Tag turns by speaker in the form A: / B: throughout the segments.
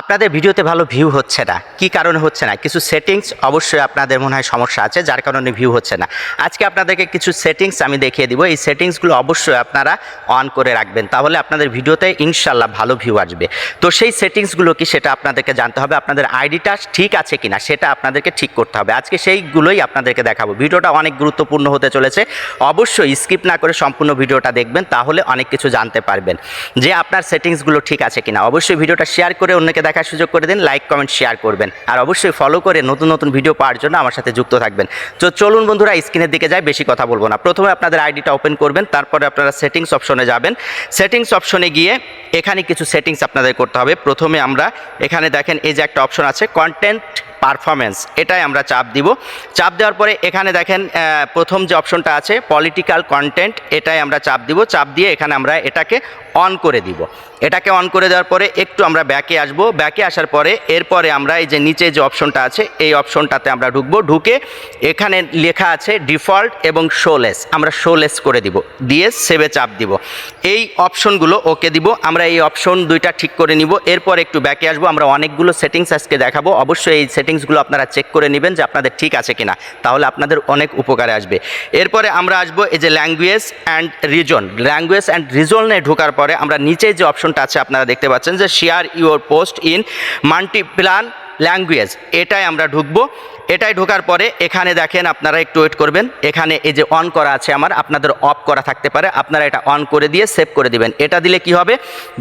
A: আপনাদের ভিডিওতে ভালো ভিউ হচ্ছে না। কি কারণে হচ্ছে না? কিছু সেটিংস অবশ্যই আপনাদের মনে হয় সমস্যা আছে, যার কারণে ভিউ হচ্ছে না। আজকে আপনাদেরকে কিছু সেটিংস আমি দেখিয়ে দিব। এই সেটিংসগুলো অবশ্যই আপনারা অন করে রাখবেন। তাহলে আপনাদের ভিডিওতে ইনশাল্লাহ ভালো ভিউ আসবে। তো সেই সেটিংসগুলো কি সেটা আপনাদেরকে জানতে হবে। আপনাদের আইডিটা ঠিক আছে কিনা সেটা আপনাদেরকে ঠিক করতে হবে। আজকে সেইগুলোই আপনাদেরকে দেখাবো। ভিডিওটা অনেক গুরুত্বপূর্ণ হতে চলেছে। অবশ্যই স্কিপ না করে সম্পূর্ণ ভিডিওটা দেখবেন, তাহলে অনেক কিছু জানতে পারবেন যে আপনার সেটিংসগুলো ঠিক আছে কিনা। অবশ্যই ভিডিওটা শেয়ার করে অন্যকে দেখার সুযোগ করে দিন লাইক কমেন্ট শেয়ার করবেন। আর অবশ্যই ফলো করে নতুন নতুন ভিডিও পাওয়ার জন্য আমার সাথে যুক্ত থাকবেন। তো চলুন বন্ধুরা স্ক্রিনের দিকে যাই, বেশি কথা বলব না। প্রথমে আপনাদের আইডিটা ওপেন করবেন, তারপরে আপনারা সেটিংস অপশনে যাবেন। সেটিংস অপশনে গিয়ে এখানে কিছু সেটিংস আপনাদের করতে হবে। প্রথমে আমরা এখানে দেখেন, এই যে একটা অপশন আছে কন্টেন্ট পারফরমেন্স এটাই আমরা চাপ দিব। চাপ দেওয়ার পরে এখানে দেখেন প্রথম যে অপশনটা আছে পলিটিক্যাল কন্টেন্ট এটাই আমরা চাপ দিব। চাপ দিয়ে এখানে আমরা এটাকে অন করে দিব। এটাকে অন করে দেওয়ার পরে একটু আমরা ব্যাকে আসব। ব্যাকে আসার পরে এরপরে আমরা এই যে নিচে যে অপশনটা আছে, এই অপশনটাতে আমরা ঢুকবো। ঢুকে এখানে লেখা আছে ডিফল্ট এবং শোলেস আমরা শোলেস করে দিব। দিয়ে সেভে চাপ দিব। এই অপশনগুলো ওকে দিব। আমরা এই অপশন দুইটা ঠিক করে নিব। এরপর একটু ব্যাকে আসব। আমরা অনেকগুলো সেটিংস আজকে দেখাবো। অবশ্যই এই সেটিংসগুলো আপনারা চেক করে নেবেন যে আপনাদের ঠিক আছে কিনা। তাহলে আপনাদের অনেক উপকারে আসবে। এরপরে আমরা আসব এই যে language and reason language and রিজনে ঢোকার পরে আমরা নিচে যে অপশনটা আছে আপনারা দেখতে পাচ্ছেন যে share your post in multiple language এটাই আমরা ঢুকবো। এটাই ঢোকার পরে এখানে দেখেন আপনারা একটু ওয়েট করবেন। এখানে এই যে অন করা আছে আমার, আপনাদের অফ করা থাকতে পারে। আপনারা এটা অন করে দিয়ে সেভ করে দিবেন। এটা দিলে কি হবে?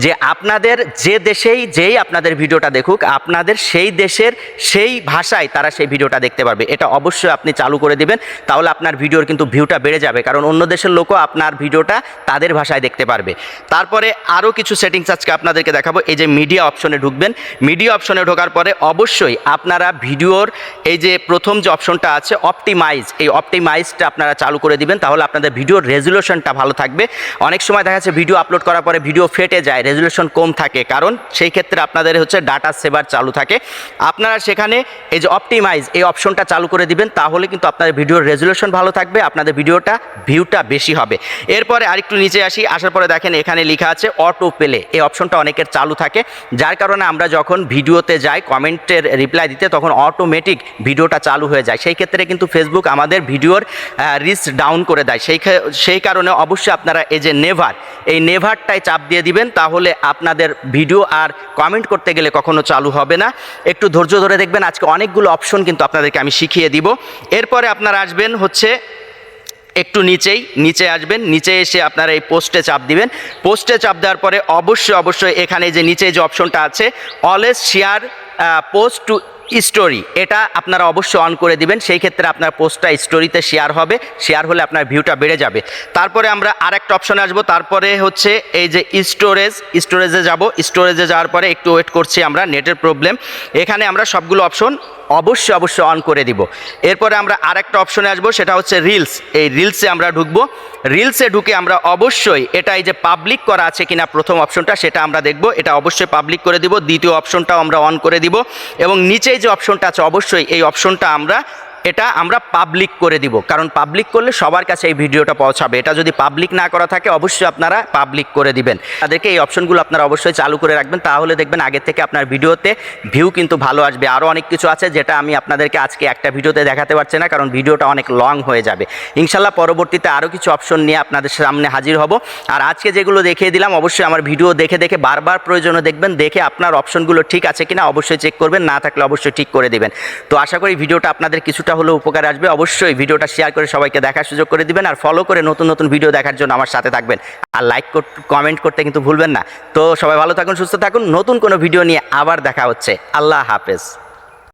A: যে আপনাদের যে দেশেই যেই আপনাদের ভিডিওটা দেখুক, আপনাদের সেই দেশের সেই ভাষায় তারা সেই ভিডিওটা দেখতে পারবে। এটা অবশ্যই আপনি চালু করে দিবেন, তাহলে আপনার ভিডিওর কিন্তু ভিউটা বেড়ে যাবে। কারণ অন্য দেশের লোকও আপনার ভিডিওটা তাদের ভাষায় দেখতে পারবে। তারপরে আরও কিছু সেটিংস আজকে আপনাদেরকে দেখাবো। এই যে মিডিয়া অপশনে ঢুকবেন। মিডিয়া অপশনে ঢোকার পরে অবশ্যই আপনারা ভিডিওর এই যে প্রথম যে অপশনটা আছে অপটিমাইজ এই অপটিমাইজটা আপনারা চালু করে দিবেন, তাহলে আপনাদের ভিডিওর রেজুলেশনটা ভালো থাকবে। অনেক সময় দেখা যাচ্ছে ভিডিও আপলোড করার পরে ভিডিও ফেটে যায় রেজুলেশন কম থাকে, কারণ সেই ক্ষেত্রে আপনাদের হচ্ছে ডাটা সেভার চালু থাকে। আপনারা সেখানে এই যে অপটিমাইজ এই অপশনটা চালু করে দিবেন, তাহলে কিন্তু আপনাদের ভিডিওর রেজুলেশন ভালো থাকবে, আপনাদের ভিডিওটা ভিউটা বেশি হবে। এরপরে আরেকটু নিচে আসি, আসার পরে দেখেন এখানে লেখা আছে অটো প্লে এই অপশনটা অনেকের চালু থাকে। যার কারণে আমরা যখন ভিডিওতে যাই কমেন্টের রিপ্লাই দিতে, তখন অটোমেটিক ভিডিওটা চালু হয়ে যায়। সেই ক্ষেত্রে কিন্তু ফেসবুক আমাদের ভিডিওর রিস্ক ডাউন করে দেয়। সেই সেই কারণে অবশ্যই আপনারা এই যে নেভার, এই নেভারটাই চাপ দিয়ে দিবেন, তাহলে আপনাদের ভিডিও আর কমেন্ট করতে গেলে কখনো চালু হবে না। একটু ধৈর্য ধরে দেখবেন, আজকে অনেকগুলো অপশন কিন্তু আপনাদেরকে আমি শিখিয়ে দিব। এরপরে আপনারা আসবেন হচ্ছে একটু নিচেই, নিচে আসবেন, নিচে এসে আপনারা এই পোস্টে চাপ দিবেন। পোস্টে চাপ দেওয়ার পরে অবশ্যই অবশ্যই এখানে যে নিচে যে অপশনটা আছে always share post to story এটা আপনারা অবশ্যই অন করে দিবেন। সেই ক্ষেত্রে আপনার পোস্টটা স্টোরিতে শেয়ার হবে। শেয়ার হলে আপনার ভিউটা বেড়ে যাবে। তারপরে আমরা আর একটা অপশনে আসব। তারপরে হচ্ছে এই যে স্টোরেজ স্টোরেজে যাব। স্টোরেজে যাওয়ার পরে একটু ওয়েট করছি আমরা নেটের প্রবলেম এখানে আমরা সবগুলো অপশন অবশ্যই অবশ্যই অন করে দিব। এরপরে আমরা আরেকটা অপশনে আসব, সেটা হচ্ছে রিলস এই রিলসে আমরা ঢুকবো। রিলসে ঢুকে আমরা অবশ্যই এটা এই যে পাবলিক করা আছে কিনা প্রথম অপশনটা সেটা আমরা দেখব। এটা অবশ্যই পাবলিক করে দিব। দ্বিতীয় অপশনটাও আমরা অন করে দিব। এবং নিচেই যে অপশনটা আছে, অবশ্যই এই অপশনটা আমরা এটা আমরা পাবলিক করে দিব। কারণ পাবলিক করলে সবার কাছে এই ভিডিওটা পৌঁছাবে। এটা যদি পাবলিক না করা থাকে, অবশ্যই আপনারা পাবলিক করে দিবেন। তাদেরকে এই অপশনগুলো আপনারা অবশ্যই চালু করে রাখবেন। তাহলে দেখবেন আগে থেকে আপনার ভিডিওতে ভিউ কিন্তু ভালো আসবে। আরও অনেক কিছু আছে যেটা আমি আপনাদেরকে আজকে একটা ভিডিওতে দেখাতে পারছি না, কারণ ভিডিওটা অনেক লং হয়ে যাবে। ইনশাল্লাহ পরবর্তীতে আরও কিছু অপশন নিয়ে আপনাদের সামনে হাজির হব। আর আজকে যেগুলো দেখিয়ে দিলাম, অবশ্যই আমার ভিডিও দেখে দেখে বারবার প্রয়োজনে দেখবেন, দেখে আপনার অপশনগুলো ঠিক আছে কিনা অবশ্যই চেক করবেন, না থাকলে অবশ্যই ঠিক করে দেবেন। তো আশা করি ভিডিওটা আপনাদের কিছুটা হলেও উপকার আসবে, অবশ্যই ভিডিওটা শেয়ার করে সবাইকে দেখার সুযোগ করে দিবেন আর ফলো করে নতুন নতুন ভিডিও দেখার জন্য আমার সাথে থাকবেন। আর লাইক কমেন্ট করতে কিন্তু ভুলবেন না। তো সবাই ভালো থাকুন, সুস্থ থাকুন, নতুন কোনো ভিডিও নিয়ে আবার দেখা হচ্ছে। আল্লাহ হাফেজ।